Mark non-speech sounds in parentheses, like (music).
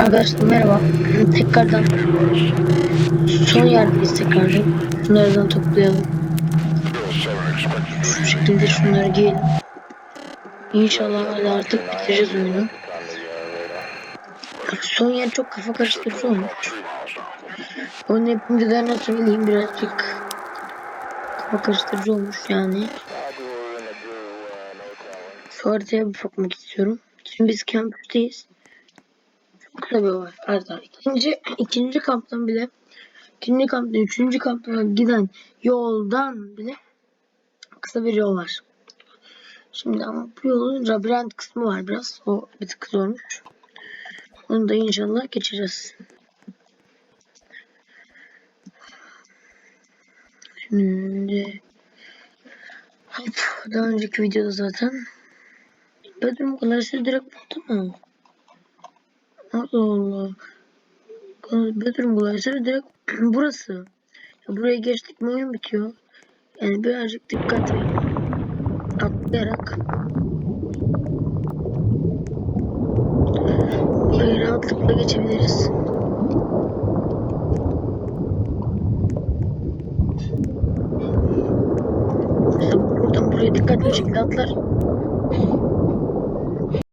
Arkadaşlar merhaba. Tekrardan son yerdeyiz tekrardan. Şunlardan toplayalım. Şu şekilde şunları giyelim. İnşallah hadi artık bitireceğiz oyunu. Son yer çok kafa karıştırıcı olmuş. Oyunu yapımcılarına nasıl söyleyeyim birazcık kafa karıştırıcı olmuş yani. Şu haritaya bir bakmak istiyorum. Şimdi biz kampüsteyiz. Yol var. Arda. İkinci, ikinci kamptan bile ikinci kamptan üçüncü kamptan giden yoldan bile kısa bir yol var. Şimdi ama bu yolun labirent kısmı var biraz. O bir tık zormuş. Onu da inşallah geçeceğiz. Şimdi Hop, daha önceki videoda zaten Bedroom Galaxy direkt buldu mu? Allah Allah. Bedroom Galaxy direkt (clears throat) burası. Ya buraya geçtik mi oyun bitiyor. Yani birazcık dikkat edin. Atlayarak burayı rahatlıkla geçebiliriz. Buradan buraya dikkatli bir şekilde atlar.